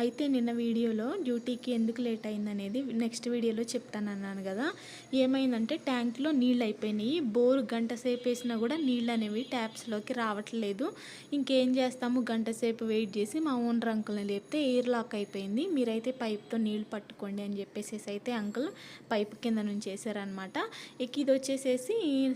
అయితే నిన్న వీడియోలో డ్యూటీకి ఎందుకు లేట్ అయిందనేది నెక్స్ట్ వీడియోలో చెప్తానన్నాను కదా. ఏమైందంటే ట్యాంక్లో నీళ్ళు అయిపోయినాయి బోర్ గంట సేపు వేసినా కూడా నీళ్ళు అనేవి ట్యాప్స్లోకి రావట్లేదు. ఇంకేం చేస్తాము? గంట సేపు వెయిట్ చేసి మా ఓనర్ అంకుల్ని లేపితే ఎయిర్ లాక్ అయిపోయింది. మీరైతే పైప్తో నీళ్ళు పట్టుకోండి అని చెప్పేసి అయితే అంకుల్ పైప్ కింద నుంచి వేసారనమాట ఇక ఇది వచ్చేసేసి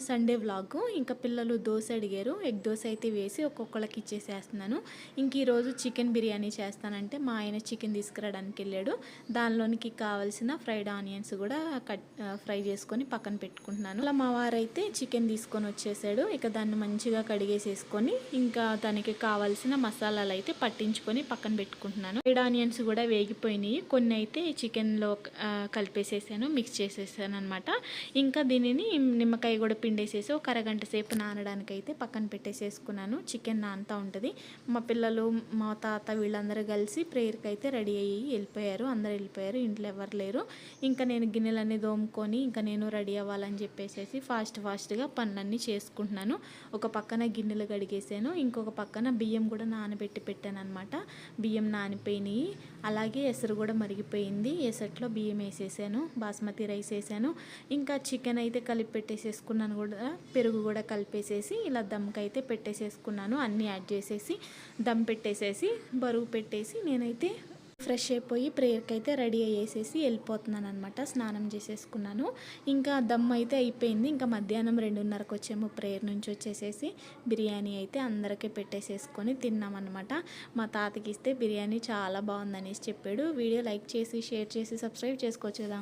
సండే వ్లాగ్. ఇంకా పిల్లలు దోశ అడిగారు. ఎగ్ దోశ అయితే వేసి ఒక్కొక్కళ్ళకి ఇచ్చేసేస్తున్నాను. ఇంక ఈరోజు చికెన్ బిర్యానీ చేస్తానంటే మా ఆయన చికెన్ తీసుకురావడానికి వెళ్ళాడు. దానిలోనికి కావాల్సిన ఫ్రైడ్ ఆనియన్స్ కూడా కట్ ఫ్రై చేసుకొని పక్కన పెట్టుకుంటున్నాను. అలా మా వారైతే చికెన్ తీసుకొని వచ్చేసాడు. ఇక దాన్ని మంచిగా కడిగేసేసుకొని ఇంకా దానికి కావాల్సిన మసాలాలు అయితే పట్టించుకొని పక్కన పెట్టుకుంటున్నాను. ఫ్రైడ్ ఆనియన్స్ కూడా వేగిపోయినాయి. కొన్ని అయితే చికెన్లో కలిపేసేసాను మిక్స్ చేసేసాను అనమాట ఇంకా దీనిని నిమ్మకాయ కూడా పిండేసేసి ఒక అరగంట సేపు నానడానికి అయితే పక్కన పెట్టేసేసుకున్నాను. చికెన్ నానుతూ ఉంటుంది. మా పిల్లలు మా తాత వీళ్ళందరూ కలిసి ప్రేయర్ దగ్గరికి అయితే రెడీ అయ్యి వెళ్ళిపోయారు. అందరు వెళ్ళిపోయారు. ఇంట్లో ఎవరు లేరు. ఇంకా నేను గిన్నెలన్నీ దోముకొని ఇంకా నేను రెడీ అవ్వాలని చెప్పేసి ఫాస్ట్ ఫాస్ట్గా పనులన్నీ చేసుకుంటున్నాను. ఒక పక్కన గిన్నెలు కడిగేసాను. ఇంకొక పక్కన బియ్యం కూడా నానబెట్టి పెట్టాను అనమాట బియ్యం నానిపోయినాయి. అలాగే ఎసరు కూడా మరిగిపోయింది. ఎసట్లో బియ్యం వేసేసాను బాస్మతి రైస్ వేసాను. ఇంకా చికెన్ అయితే కలిపి పెట్టేసేసుకున్నాను కూడా పెరుగు కూడా కలిపేసేసి ఇలా దమ్కి అయితే పెట్టేసేసుకున్నాను. అన్నీ యాడ్ చేసేసి దమ్ పెట్టేసేసి బరువు పెట్టేసి నేనైతే ఫ్రెష్ అయిపోయి ప్రేయర్కి అయితే రెడీ అయ్యేసేసి వెళ్ళిపోతున్నాను అనమాట స్నానం చేసేసుకున్నాను. ఇంకా దమ్ అయితే అయిపోయింది. ఇంకా మధ్యాహ్నం రెండున్నరకు వచ్చేమో ప్రేయర్ నుంచి వచ్చేసేసి బిర్యానీ అయితే అందరికీ పెట్టేసేసుకొని తిన్నామన్నమాట. మా తాతకి ఇస్తే బిర్యానీ చాలా బాగుందనేసి చెప్పాడు. వీడియో లైక్ చేసి షేర్ చేసి సబ్స్క్రైబ్ చేసుకోవచ్చు కదా.